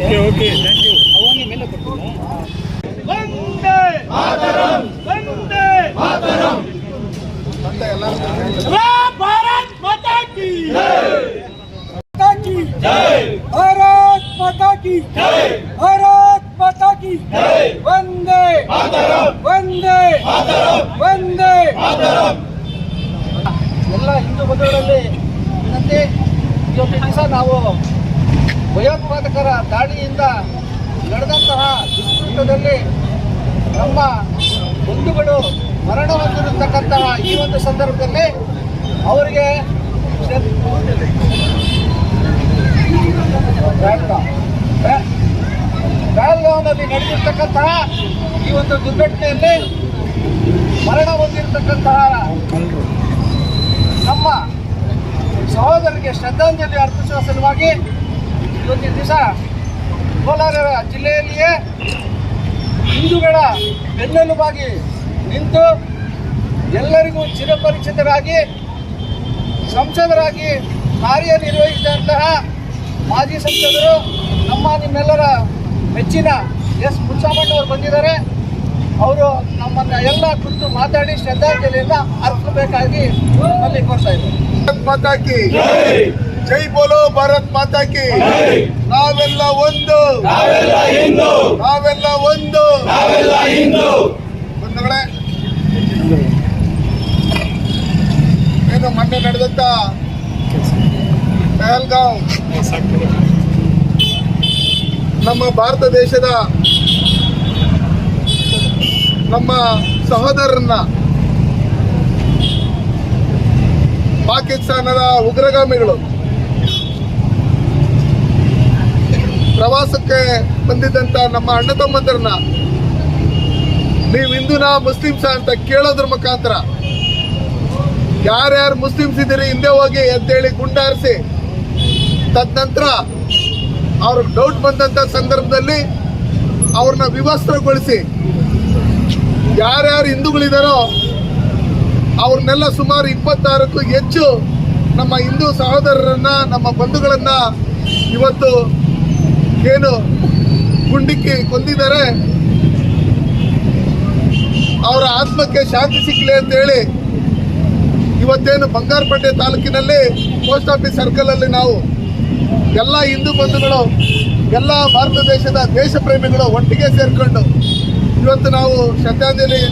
Okay okay thank you ಅವಾಗೆ ಮೇಲೆ ಕೊಡ್ತೀನಿ ವಂದೇ ಮಾತರಂ ವಂದೇ ಮಾತರಂ ಅಂತ ಎಲ್ಲ ಭಾರತ್ ಮಾತಾ ಕಿ ಜೈ ಮಾತಾ ಕಿ ಜೈ ಭಾರತ್ ಮಾತಾ ಕಿ ಜೈ ಭಾರತ್ ಮಾತಾ ಕಿ ಜೈ ವಂದೇ ಮಾತರಂ ವಂದೇ ಮಾತರಂ ವಂದೇ ಮಾತರಂ ಎಲ್ಲ ಹಿಂದೂ ಬಂಧುಗಳಲ್ಲಿ ವಿನಂತಿ ಇವತ್ತಿನ ದಿವಸ ನಾವು ಭಯೋತ್ಪಾದಕರ ದಾಳಿಯಿಂದ ನಡೆದಂತಹ ದುಷ್ಕೃತದಲ್ಲಿ ನಮ್ಮ ಬಂಧುಗಳು ಮರಣ ಹೊಂದಿರತಕ್ಕಂತಹ ಈ ಒಂದು ಸಂದರ್ಭದಲ್ಲಿ ಅವರಿಗೆ ಬೆಳಗಾವಿನಲ್ಲಿ ನಡೆದಿರ್ತಕ್ಕಂತಹ ಈ ಒಂದು ದುರ್ಘಟನೆಯಲ್ಲಿ ಮರಣ ಹೊಂದಿರತಕ್ಕಂತಹ ನಮ್ಮ ಸಹೋದರಿಗೆ ಶ್ರದ್ಧಾಂಜಲಿ ಅರ್ಪಿಸುವ ಸಲುವಾಗಿ ಇವತ್ತಿನ ದಿವಸ ಕೋಲಾರ ಜಿಲ್ಲೆಯಲ್ಲಿಯೇ ಹಿಂದೂಗಳ ಬೆನ್ನೆಲುಬಾಗಿ ನಿಂತು ಎಲ್ಲರಿಗೂ ಚಿರಪರಿಚಿತರಾಗಿ, ಸಂಸದರಾಗಿ ಕಾರ್ಯನಿರ್ವಹಿಸಿದಂತಹ ಮಾಜಿ ಸಂಸದರು, ನಮ್ಮ ನಿಮ್ಮೆಲ್ಲರ ಮೆಚ್ಚಿನ ಎಸ್ ಮುಚ್ಚಾಮಣ್ಣವರು ಬಂದಿದ್ದಾರೆ. ಅವರು ನಮ್ಮನ್ನ ಎಲ್ಲ ಕುರಿತು ಮಾತಾಡಿ ಶ್ರದ್ಧಾಂಜಲಿಯನ್ನ ಅರ್ಪಿಸಬೇಕಾಗಿ ಅಲ್ಲಿ ಕೊಡ್ತಾ ಇದ್ದಾರೆ. ಜೈ ಬೋಲೋ ಭಾರತ್ ಮಾತಾಕಿ ನಾವೆಲ್ಲ ಒಂದು. ನಾವೆಲ್ಲ ಒಂದು. ಬಂಧುಗಳೇ ಏನು ಮೊನ್ನೆ ನಡೆದಂತ ಪಹಲ್ಗಾಂವ್ ನಮ್ಮ ಭಾರತ ದೇಶದ ನಮ್ಮ ಸಹೋದರನ್ನ ಪಾಕಿಸ್ತಾನದ ಉಗ್ರಗಾಮಿಗಳು ಪ್ರವಾಸಕ್ಕೆ ಬಂದಿದ್ದಂತ ನಮ್ಮ ಅಣ್ಣ ತಮ್ಮಂದರನ್ನ ನೀವು ಹಿಂದೂನ ಮುಸ್ಲಿಮ್ಸ ಅಂತ ಕೇಳೋದ್ರ ಮುಖಾಂತರ ಯಾರ್ಯಾರು ಮುಸ್ಲಿಮ್ಸ್ ಇದ್ದೀರಿ, ಹಿಂದೆ ಹೋಗಿ ಅಂತೇಳಿ ಗುಂಡಾರಿಸಿ, ತದನಂತರ ಅವ್ರಿಗೆ ಡೌಟ್ ಬಂದಂತ ಸಂದರ್ಭದಲ್ಲಿ ಅವ್ರನ್ನ ವಿವಸ್ತ್ರಗೊಳಿಸಿ ಯಾರ್ಯಾರು ಹಿಂದೂಗಳಿದಾರೋ ಅವ್ರನ್ನೆಲ್ಲ ಸುಮಾರು ಇಪ್ಪತ್ತಾರಕ್ಕೂ ಹೆಚ್ಚು ನಮ್ಮ ಹಿಂದೂ ಸಹೋದರರನ್ನ, ನಮ್ಮ ಬಂಧುಗಳನ್ನ ಇವತ್ತು ಏನು ಗುಂಡಿಕ್ಕಿ ಕೊಂದಿದ್ದಾರೆ? ಅವರ ಆತ್ಮಕ್ಕೆ ಶಾಂತಿ ಸಿಕ್ಕಲಿ ಅಂತ ಹೇಳಿ ಇವತ್ತೇನು ಬಂಗಾರಪೇಟೆ ತಾಲೂಕಿನಲ್ಲಿ ಪೋಸ್ಟ್ ಆಫೀಸ್ ಸರ್ಕಲ್ ಅಲ್ಲಿ ನಾವು ಎಲ್ಲ ಹಿಂದೂ ಬಂಧುಗಳು, ಎಲ್ಲ ಭಾರತ ದೇಶದ ದೇಶ ಪ್ರೇಮಿಗಳು ಒಟ್ಟಿಗೆ ಸೇರಿಕೊಂಡು ಇವತ್ತು ನಾವು ಶ್ರದ್ಧಾಂಜಲಿ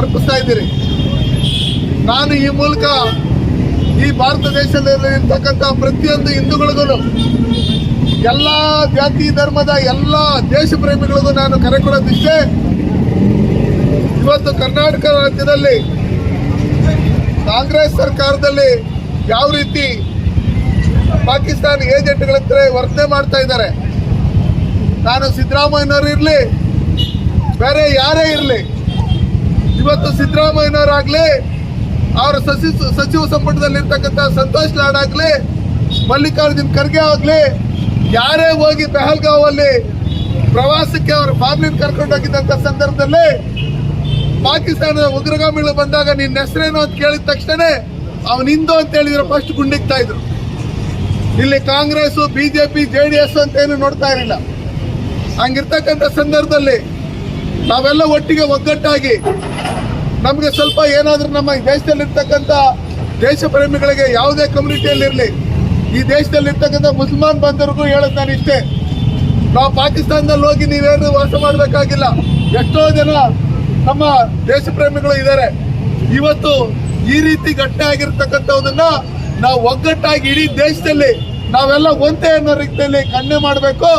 ಅರ್ಪಿಸ್ತಾ ಇದ್ದೀರಿ. ನಾನು ಈ ಮೂಲಕ ಈ ಭಾರತ ದೇಶದಲ್ಲಿ ಇರ್ತಕ್ಕಂಥ ಪ್ರತಿಯೊಂದು ಹಿಂದೂಗಳಿಗೂ ಎಲ್ಲ ಜಾತಿ ಧರ್ಮದ ಎಲ್ಲ ದೇಶ ಪ್ರೇಮಿಗಳಿಗೂ ನಾನು ಕರೆ ಕೊಡೋದಿಷ್ಟೇ ಇವತ್ತು ಕರ್ನಾಟಕ ರಾಜ್ಯದಲ್ಲಿ ಕಾಂಗ್ರೆಸ್ ಸರ್ಕಾರದಲ್ಲಿ ಯಾವ ರೀತಿ ಪಾಕಿಸ್ತಾನ ಹತ್ರ ವರ್ತನೆ ಮಾಡ್ತಾ ಇದ್ದಾರೆ. ನಾನು ಸಿದ್ದರಾಮಯ್ಯನವರು ಇರಲಿ, ಬೇರೆ ಯಾರೇ ಇರಲಿ, ಇವತ್ತು ಸಿದ್ದರಾಮಯ್ಯನವರಾಗಲಿ ಅವರ ಸಚಿವ ಸಚಿವ ಸಂಪುಟದಲ್ಲಿರ್ತಕ್ಕಂಥ ಸಂತೋಷ್ ಲಾಡ್ ಆಗಲಿ, ಮಲ್ಲಿಕಾರ್ಜುನ್ ಖರ್ಗೆ ಆಗ್ಲಿ ಯಾರೇ ಹೋಗಿ ಪೆಹಲ್ಗಾವ್ ಅಲ್ಲಿ ಪ್ರವಾಸಕ್ಕೆ ಅವರ ಫ್ಯಾಮಿಲಿ ಕರ್ಕೊಂಡು ಹೋಗಿದ್ದಂಥ ಸಂದರ್ಭದಲ್ಲಿ ಪಾಕಿಸ್ತಾನದ ಉಗ್ರಗಾಮಿಗಳು ಬಂದಾಗ ನಿನ್ನ ಹೆಸರೇನು ಅಂತ ಕೇಳಿದ ತಕ್ಷಣ ಅವನ್ ಹಿಂದೂ ಅಂತ ಹೇಳಿದ್ರು ಫಸ್ಟ್ ಗುಂಡಿಕ್ತಾ ಇದ್ರು. ಇಲ್ಲಿ Congress BJP, J D S ಅಂತ ಏನು ನೋಡ್ತಾ ಇರಲಿಲ್ಲ. ಹಂಗಿರ್ತಕ್ಕಂಥ ಸಂದರ್ಭದಲ್ಲಿ ನಾವೆಲ್ಲ ಒಟ್ಟಿಗೆ ಒಗ್ಗಟ್ಟಾಗಿ ನಮಗೆ ಸ್ವಲ್ಪ ಏನಾದರೂ ನಮ್ಮ ದೇಶದಲ್ಲಿರ್ತಕ್ಕಂಥ ದೇಶ ಪ್ರೇಮಿಗಳಿಗೆ ಯಾವುದೇ ಕಮ್ಯುನಿಟಿಯಲ್ಲಿರಲಿ ಈ ದೇಶದಲ್ಲಿರ್ತಕ್ಕಂಥ ಮುಸಲ್ಮಾನ್ ಬಂಧುರಿಗೂ ಹೇಳೋದು ನಾನು ಇಷ್ಟೇ. ನಾವು ಪಾಕಿಸ್ತಾನದಲ್ಲಿ ಹೋಗಿ ನೀವೇನು ವಾಸ ಮಾಡಬೇಕಾಗಿಲ್ಲ. ಎಷ್ಟೋ ಜನ ನಮ್ಮ ದೇಶ ಪ್ರೇಮಿಗಳು ಇದ್ದಾರೆ. ಇವತ್ತು ಈ ರೀತಿ ಘಟನೆ ಆಗಿರ್ತಕ್ಕಂಥದನ್ನ ನಾವು ಒಗ್ಗಟ್ಟಾಗಿ ಇಡೀ ದೇಶದಲ್ಲಿ ನಾವೆಲ್ಲ ಒಂದೇ ಅನ್ನೋ ರೀತಿಯಲ್ಲಿ ಕಣ್ಣೆ ಮಾಡಬೇಕು.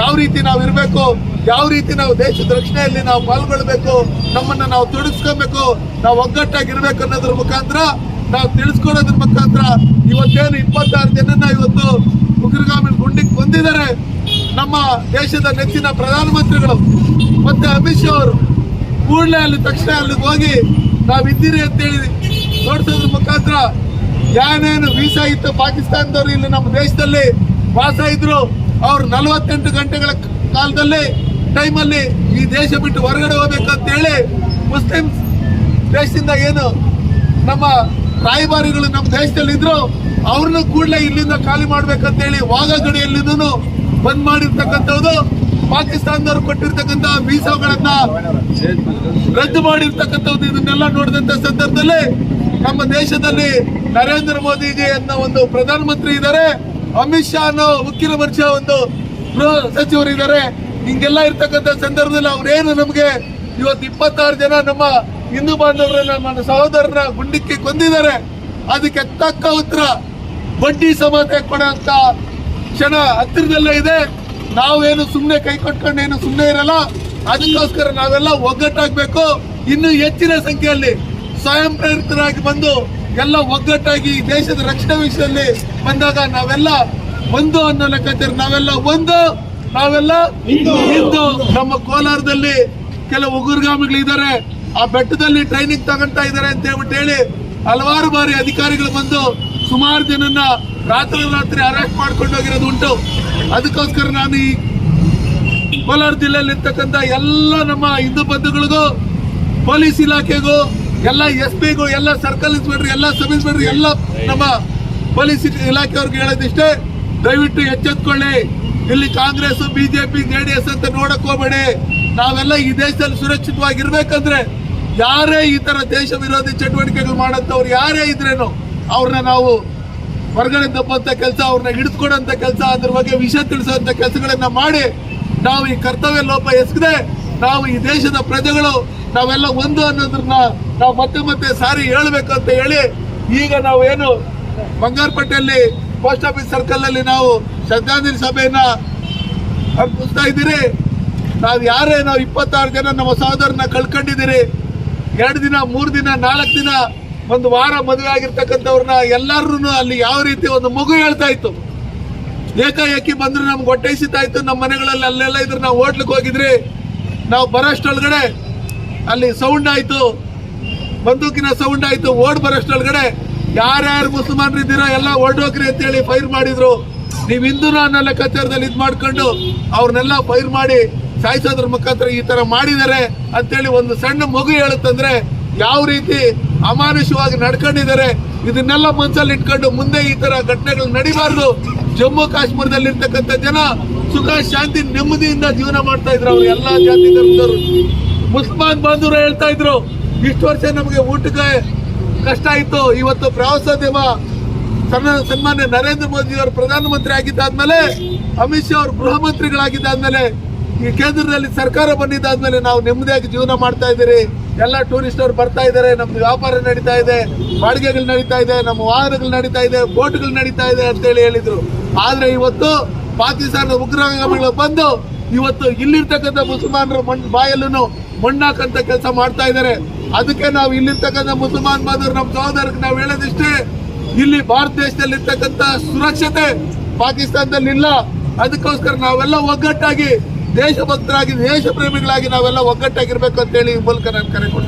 ಯಾವ ರೀತಿ ನಾವು ಇರಬೇಕು, ಯಾವ ರೀತಿ ನಾವು ದೇಶದ ರಕ್ಷಣೆಯಲ್ಲಿ ನಾವು ಪಾಲ್ಗೊಳ್ಬೇಕು, ನಮ್ಮನ್ನ ನಾವು ತೊಡಗಿಸ್ಕೊಬೇಕು, ನಾವು ಒಗ್ಗಟ್ಟಾಗಿ ಇರಬೇಕು ಅನ್ನೋದ್ರ ಮುಖಾಂತರ ನಾವು ತಿಳಿಸ್ಕೊಡೋದ್ರ ಮುಖಾಂತರ ಇವತ್ತೇನು ಇಪ್ಪತ್ತಾರು ಜನನ ಇವತ್ತು ಉಗ್ರಗಾಮಿ ಗುಂಡಿಗೆ ಬಂದಿದ್ದಾರೆ. ನಮ್ಮ ದೇಶದ ನೆಚ್ಚಿನ ಪ್ರಧಾನಮಂತ್ರಿಗಳು. ಮತ್ತೆ ಅಮಿತ್ ಶಾ ಅವರು ಕೂಡಲೇ ಅಲ್ಲಿ ತಕ್ಷಣ ಅಲ್ಲಿಗೆ ಹೋಗಿ ನಾವಿದ್ದೀರಿ ಅಂತೇಳಿ ತೋರಿಸೋದ್ರ ಮುಖಾಂತರ ಏನೇನು ವೀಸಾ ಇತ್ತು ಪಾಕಿಸ್ತಾನದವರು ಇಲ್ಲಿ ನಮ್ಮ ದೇಶದಲ್ಲಿ ವಾಸ ಇದ್ರು. ಅವ್ರು ನಲವತ್ತೆಂಟು ಗಂಟೆಗಳ ಕಾಲದಲ್ಲಿ ಟೈಮಲ್ಲಿ ಈ ದೇಶ ಬಿಟ್ಟು ಹೊರಗಡೆ ಹೋಗ್ಬೇಕಂತೇಳಿ ಮುಸ್ಲಿಮ್ಸ್ ಮುಸ್ಲಿಂ ದೇಶದಿಂದ ಏನು ನಮ್ಮ ರಾಯಭಾರಿಗಳು ನಮ್ಮ ದೇಶದಲ್ಲಿ ಇದ್ರು, ಅವ್ರನ್ನ ಕೂಡಲೇ ಇಲ್ಲಿಂದ ಖಾಲಿ ಮಾಡ್ಬೇಕಂತೇಳಿ ವಾಗ ಗಡಿಯಲ್ಲಿನೂ ಬಂದ್ ಮಾಡಿರ್ತಕ್ಕಂಥದ್ದು ಪಾಕಿಸ್ತಾನದವರು ಕೊಟ್ಟಿರ್ತಕ್ಕಂಥ ವೀಸಾಗಳನ್ನ ರದ್ದು ಮಾಡಿರ್ತಕ್ಕಂಥದ್ದು ಇದನ್ನೆಲ್ಲ ನೋಡಿದಂತ ಸಂದರ್ಭದಲ್ಲಿ ನಮ್ಮ ದೇಶದಲ್ಲಿ ನರೇಂದ್ರ ಮೋದಿಜಿ ಅನ್ನೋ ಒಂದು ಪ್ರಧಾನಮಂತ್ರಿ ಇದ್ದಾರೆ. ಅಮಿತ್ ಶಾ ಅನ್ನೋ ವರ್ಷ ಒಂದು ಗೃಹ ಸಚಿವರು ಇದ್ದಾರೆ ಹಿಂಗೆಲ್ಲ ಇರ್ತಕ್ಕಂಥ ಸಂದರ್ಭದಲ್ಲಿ ಅವ್ರೇನು ನಮಗೆ ಇವತ್ತು ಇಪ್ಪತ್ತಾರು ಜನ ನಮ್ಮ ಹಿಂದೂ ಬಾಂಧವರನ್ನ ನಮ್ಮ ಸಹೋದರನ ಗುಂಡಿಕ್ಕಿ ಕೊಂದಿದ್ದಾರೆ. ಅದಕ್ಕೆ ತಕ್ಕ ಉತ್ತರ ಬಡ್ಡಿ ಸಮಾತೆ ಕೊಡುವಂತ ಕ್ಷಣ ಹತ್ತಿರದಲ್ಲೇ ಇದೆ. ನಾವೇನು ಸುಮ್ಮನೆ ಕೈ ಕೊಟ್ಕೊಂಡು ಏನು ಸುಮ್ಮನೆ ಇರಲ್ಲ. ಅದಕ್ಕೋಸ್ಕರ ನಾವೆಲ್ಲ ಒಗ್ಗಟ್ಟಾಗಬೇಕು. ಇನ್ನು ಹೆಚ್ಚಿನ ಸಂಖ್ಯೆಯಲ್ಲಿ ಸ್ವಯಂ ಪ್ರೇರಿತರಾಗಿ ಬಂದು ಎಲ್ಲ ಒಗ್ಗಟ್ಟಾಗಿ ದೇಶದ ರಕ್ಷಣೆ ವಿಷಯದಲ್ಲಿ ಬಂದಾಗ ನಾವೆಲ್ಲ ಒಂದು ಅನ್ನೋ ಲೆಕ್ಕಾಚಾರ ನಾವೆಲ್ಲ ಒಂದು ನಾವೆಲ್ಲ ಇಂದು ನಮ್ಮ ಕೋಲಾರದಲ್ಲಿ ಕೆಲವು ಉಗುರ್ಗಾಮಿಗಳಿದ್ದಾರೆ. ಆ ಬೆಟ್ಟದಲ್ಲಿ ಟ್ರೈನಿಂಗ್ ತಗೊಂತಾ ಇದ್ದಾರೆ ಅಂತ ಹೇಳ್ಬಿಟ್ಟು ಹೇಳಿ ಹಲವಾರು ಬಾರಿ ಅಧಿಕಾರಿಗಳು ಬಂದು ಸುಮಾರು ಜನನ್ನ ರಾತ್ರಿ ರಾತ್ರಿ ಅರೆಸ್ಟ್ ಮಾಡ್ಕೊಂಡು ಹೋಗಿರೋದು ಉಂಟು. ಅದಕ್ಕೋಸ್ಕರ ನಾನು ಈ ಕೋಲಾರ ಜಿಲ್ಲೆಯಲ್ಲಿ ಇರ್ತಕ್ಕಂಥ ಎಲ್ಲ ನಮ್ಮ ಹಿಂದೂ ಬಂಧುಗಳಿಗೂ, ಪೊಲೀಸ್ ಇಲಾಖೆಗೂ, ಎಲ್ಲ ಎಸ್ ಪಿಗೂ ಎಲ್ಲ ಸರ್ಕಲ್ ಇನ್ಸ್ಪೆಕ್ಟರ್ ಎಲ್ಲ ಸಬ್ ಇನ್ಸ್ಪೆಕ್ಟರ್ ಎಲ್ಲ ನಮ್ಮ ಪೊಲೀಸ್ ಇಲಾಖೆಯವ್ರಿಗೆ ಹೇಳೋದಿಷ್ಟೇ. ದಯವಿಟ್ಟು ಎಚ್ಚೆತ್ಕೊಳ್ಳಿ. ಇಲ್ಲಿ ಕಾಂಗ್ರೆಸ್, ಬಿಜೆಪಿ ಎಸ್ ಅಂತ ನೋಡಕ್ ನಾವೆಲ್ಲ ಈ ದೇಶದಲ್ಲಿ ಸುರಕ್ಷಿತವಾಗಿರ್ಬೇಕಂದ್ರೆ ಯಾರೇ ಈ ತರ ದೇಶ ವಿರೋಧಿ ಚಟುವಟಿಕೆಗಳು ಮಾಡಂತವ್ರು ಯಾರೇ ಇದ್ರೇನು ಅವ್ರನ್ನ ನಾವು ಹೊರಗಡೆ ತಪ್ಪಂತ ಕೆಲಸ, ಅವ್ರನ್ನ ಹಿಡಿದುಕೊಡಂತ ಕೆಲಸ, ಅದ್ರ ಬಗ್ಗೆ ವಿಷಯ ತಿಳಿಸುವಂತ ಕೆಲಸಗಳನ್ನ ಮಾಡಿ ನಾವು ಈ ಕರ್ತವ್ಯ ಲೋಪ ಎಸಗದೆ ನಾವು ಈ ದೇಶದ ಪ್ರಜೆಗಳು ನಾವೆಲ್ಲ ಒಂದು ಅನ್ನೋದನ್ನ ನಾವು ಮತ್ತೆ ಮತ್ತೆ ಸಾರಿ ಹೇಳ್ಬೇಕು ಅಂತ ಹೇಳಿ ಈಗ ನಾವು ಏನು ಬಂಗಾರಪೇಟೆಯಲ್ಲಿ ಪೋಸ್ಟ್ ಆಫೀಸ್ ಸರ್ಕಲ್ ಅಲ್ಲಿ ನಾವು ಶ್ರದ್ಧಾಂಜಲಿ ಸಭೆಯನ್ನ ಅರ್ಪಿಸ್ತಾ ಇದ್ದೀರಿ. ನಾವು ಯಾರೇ ನಾವು ಇಪ್ಪತ್ತಾರು ಜನ ನಮ್ಮ ಸಹೋದರನ ಕಳ್ಕೊಂಡಿದ್ದೀರಿ. ಎರಡು ದಿನ, ಮೂರು ದಿನ, ನಾಲ್ಕು ದಿನ, ಒಂದು ವಾರ ಮದುವೆ ಆಗಿರ್ತಕ್ಕಂಥವ್ರನ್ನ ಎಲ್ಲರೂ ಅಲ್ಲಿ ಯಾವ ರೀತಿ ಒಂದು ಮಗು ಹೇಳ್ತಾ ಇತ್ತು. ಏಕಾಏಕಿ ಬಂದ್ರೆ ನಮ್ಗೆ ಹೊಟ್ಟೆಸಿತಾ ಇತ್ತು. ನಮ್ಮ ಮನೆಗಳಲ್ಲಿ ಅಲ್ಲೆಲ್ಲ ಇದ್ರೆ. ನಾವು ಹೋಟ್ಲಿಗೆ ಹೋಗಿದ್ರಿ. ನಾವು ಬರೋಷ್ಟೊಳಗಡೆ ಅಲ್ಲಿ ಸೌಂಡ್ ಆಯಿತು. ಬಂದೂಕಿನ ಸೌಂಡ್ ಆಯಿತು. ಓಡ್ ಬರೋಷ್ಟೊಳಗಡೆ ಯಾರ್ಯಾರು ಮುಸಲ್ಮಾನರು ಇದ್ದೀರಾ ಎಲ್ಲ ಹೊರಡೋಗ್ರಿ ಅಂತೇಳಿ ಫೈರ್ ಮಾಡಿದ್ರು. ನೀವು ಹಿಂದೂನ ಅನ್ನೋ ಲೆಕ್ಕಾಚಾರದಲ್ಲಿ ಇದು ಮಾಡ್ಕೊಂಡು ಅವ್ರನ್ನೆಲ್ಲ ಫೈರ್ ಮಾಡಿ ಸಾಯಿಸೋದ್ರ ಮುಖಾಂತರ ಈ ತರ ಮಾಡಿದ್ದಾರೆ ಅಂತೇಳಿ ಒಂದು ಸಣ್ಣ ಮಗು ಹೇಳುತ್ತಂದ್ರೆ ಯಾವ ರೀತಿ ಅಮಾನುಷವಾಗಿ ನಡ್ಕೊಂಡಿದ್ದಾರೆ, ಇದನ್ನೆಲ್ಲ ಮನಸ್ಸಲ್ಲಿ ಇಟ್ಕೊಂಡು ಮುಂದೆ ಈ ತರ ಘಟನೆಗಳು ನಡಿಬಾರ್ದು. ಜಮ್ಮು ಕಾಶ್ಮೀರದಲ್ಲಿ ಇರ್ತಕ್ಕಂಥ ಜನ ಸುಖ, ಶಾಂತಿ, ನೆಮ್ಮದಿಯಿಂದ ಜೀವನ ಮಾಡ್ತಾ ಇದ್ರು ಅವ್ರು, ಎಲ್ಲಾ ಜಾತಿ ಧರ್ಮದವರು. ಮುಸ್ಲ್ಮಾನ್ ಬಾಂಧವರು ಹೇಳ್ತಾ ಇದ್ರು, ಇಷ್ಟು ವರ್ಷ ನಮಗೆ ಊಟಕ್ಕೆ ಕಷ್ಟ ಇತ್ತು ಇವತ್ತು ಪ್ರವಾಸೋದ್ಯಮ ಸನ್ಮಾನ್ಯ ನರೇಂದ್ರ ಮೋದಿ ಅವರು ಪ್ರಧಾನಮಂತ್ರಿ ಆಗಿದ್ದಾದ್ಮೇಲೆ ಅಮಿತ್ ಶಾ ಅವರು ಗೃಹ ಮಂತ್ರಿಗಳಾಗಿದ್ದಾದ್ಮೇಲೆ ಈ ಕೇಂದ್ರದಲ್ಲಿ ಸರ್ಕಾರ ಬಂದಿದ್ದಾದ್ಮೇಲೆ ನಾವು ನೆಮ್ಮದಿಯಾಗಿ ಜೀವನ ಮಾಡ್ತಾ ಇದ್ದೀರಿ. ಎಲ್ಲ ಟೂರಿಸ್ಟ್ ಅವರು ಬರ್ತಾ ಇದ್ದಾರೆ. ನಮ್ದು ವ್ಯಾಪಾರ ನಡೀತಾ ಇದೆ. ಬಾಡಿಗೆಗಳು ನಡೀತಾ ಇದೆ. ನಮ್ಮ ವಾಹನಗಳು ನಡೀತಾ ಇದೆ. ಬೋಟ್ಗಳು ನಡೀತಾ ಇದೆ ಅಂತೇಳಿ ಹೇಳಿದ್ರು. ಆದರೆ ಇವತ್ತು ಪಾಕಿಸ್ತಾನದ ಉಗ್ರಗಾಮಿಗಳು ಬಂದು ಇವತ್ತು ಇಲ್ಲಿರ್ತಕ್ಕಂಥ ಮುಸಲ್ಮಾನರ ಮಣ್ಣು ಬಾಯಲ್ಲೂ ಮಣ್ಣಾಕಂತ ಕೆಲಸ ಮಾಡ್ತಾ ಇದ್ದಾರೆ. ಅದಕ್ಕೆ ನಾವು ಇಲ್ಲಿರ್ತಕ್ಕಂಥ ಮುಸಲ್ಮಾನ್ ಬಾಂಧವರು ನಮ್ಮ ಸಹೋದರಕ್ಕೆ ನಾವು ಹೇಳೋದಿಷ್ಟೇ, ಇಲ್ಲಿ ಭಾರತ ದೇಶದಲ್ಲಿ ಇರ್ತಕ್ಕಂಥ ಸುರಕ್ಷತೆ ಪಾಕಿಸ್ತಾನದಲ್ಲಿ ಇಲ್ಲ ಅದಕ್ಕೋಸ್ಕರ ನಾವೆಲ್ಲ ಒಗ್ಗಟ್ಟಾಗಿ ದೇಶಭಕ್ತರಾಗಿ ದೇಶ ಪ್ರೇಮಿಗಳಾಗಿ ನಾವೆಲ್ಲ ಒಗ್ಗಟ್ಟಾಗಿರ್ಬೇಕು ಅಂತೇಳಿ ಈ ಮೂಲಕ ನಾನು ಕರೆ ಕೊಡ್ತೀನಿ.